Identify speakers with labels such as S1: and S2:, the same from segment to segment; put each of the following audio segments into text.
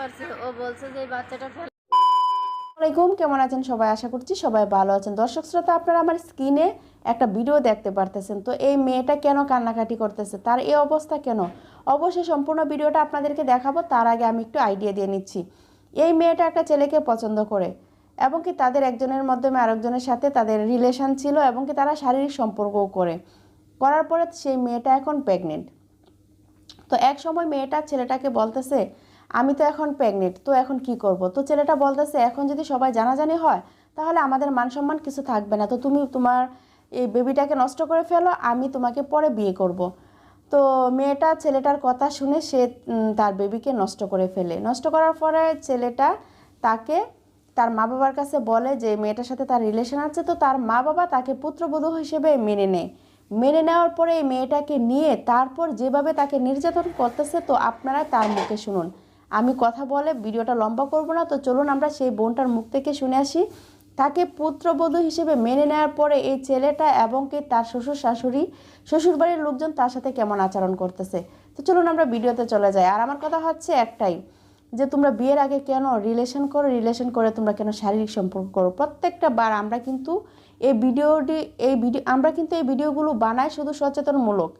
S1: ও বলছে যে বাচ্চাটা
S2: আসসালামাইকুম কেমন আছেন সবাই? আশা করছি সবাই ভালো আছেন। দর্শক শ্রোতা, আপনারা আমার স্ক্রিনে একটা ভিডিও দেখতে পারতেছেন। তো এই মেয়েটা কেন কান্নাকাটি করতেছে? তার এই অবস্থা কেন? অবশ্যই সম্পূর্ণ ভিডিওটা আপনাদেরকে দেখাবো, তার আগে আমি একটু আইডিয়া দিয়ে নিচ্ছি। এই মেয়েটা একটা ছেলেকে পছন্দ করে, এবং কি তাদের একজনের মাধ্যমে আরেকজনের সাথে তাদের রিলেশন ছিল, এবং কি তারা শারীরিক সম্পর্কও করে। করার পরে সেই মেয়েটা এখন প্রেগনেন্ট তো এক সময় মেয়েটা ছেলেটাকে বলতেছে আমি তো এখন প্রেগনেন্ট তো এখন কি করব? তো ছেলেটা বলতেছে, এখন যদি সবাই জানাজানি হয়, তাহলে আমাদের মান সম্মান কিছু থাকবে না। তো তুমি তোমার এই বেবিটাকে নষ্ট করে ফেলো, আমি তোমাকে পরে বিয়ে করব। তো মেয়েটা ছেলেটার কথা শুনে সে তার বেবিকে নষ্ট করে ফেলে। নষ্ট করার পরে ছেলেটা তাকে, তার মা বাবার কাছে বলে যে, মেয়েটার সাথে তার রিলেশন আছে। তো তার মা বাবা তাকে পুত্রবধূ হিসেবে মেনে নেয়। মেনে নেওয়ার পরে এই মেয়েটাকে নিয়ে তারপর যেভাবে তাকে নির্যাতন করতেছে, তো আপনারা তার মুখে শুনুন। আমি কথা বলে ভিডিওটা লম্বা করব না, তো চলুন আমরা সেই বোনটার মুখ থেকে শুনে আসি। তাকে পুত্রবধূ হিসেবে মেনে নেওয়ার পরে এই ছেলেটা এবং কি তার শ্বশুর শাশুড়ি, শ্বশুরবাড়ির লোকজন তার সাথে কেমন আচরণ করতেছে? তো চলুন আমরা ভিডিওতে চলে যাই। আর আমার কথা হচ্ছে একটাই, যে তোমরা বিয়ের আগে কেন রিলেশন করো রিলেশন করে তোমরা কেন শারীরিক সম্পর্ক করো? প্রত্যেকটা বার আমরা কিন্তু এই ভিডিওটি, এই ভিডিও আমরা কিন্তু এই ভিডিওগুলো বানাই শুধু সচেতনমূলক।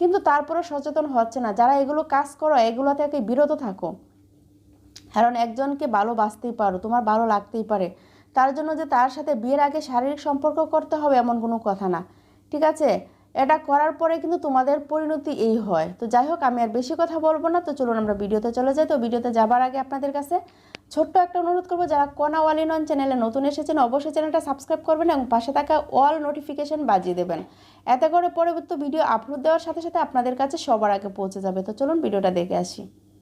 S2: কিন্তু তারপরে সচেতন হচ্ছে না। যারা এগুলো কাজ করো, এগুলো থেকে বিরত থাকো। কারণ একজনকে ভালোবাসতেই পারো, তোমার ভালো লাগতেই পারে। তার জন্য যে তার সাথে বিয়ের আগে শারীরিক সম্পর্ক করতে হবে এমন কোনো কথা না। ঠিক আছে? এটা করার পরে কিন্তু তোমাদের পরিণতি এই হয়। তো যাই হোক, আমি আর বেশি কথা বলব না। তো চলুন আমরা ভিডিওতে চলে যাই। তো ভিডিওতে যাবার আগে আপনাদের কাছে ছোট্ট একটা অনুরোধ করব, যারা কোনা ওয়ালি নন, চ্যানেলে নতুন এসেছেন, অবশ্যই চ্যানেলটা সাবস্ক্রাইব করবেন এবং পাশে থাকা অল নোটিফিকেশন বাজিয়ে দেবেন। এতে করে পরবর্তী ভিডিও আপলোড দেওয়ার সাথে সাথে আপনাদের কাছে সবার আগে পৌঁছে যাবে। তো চলুন ভিডিওটা দেখে আসি।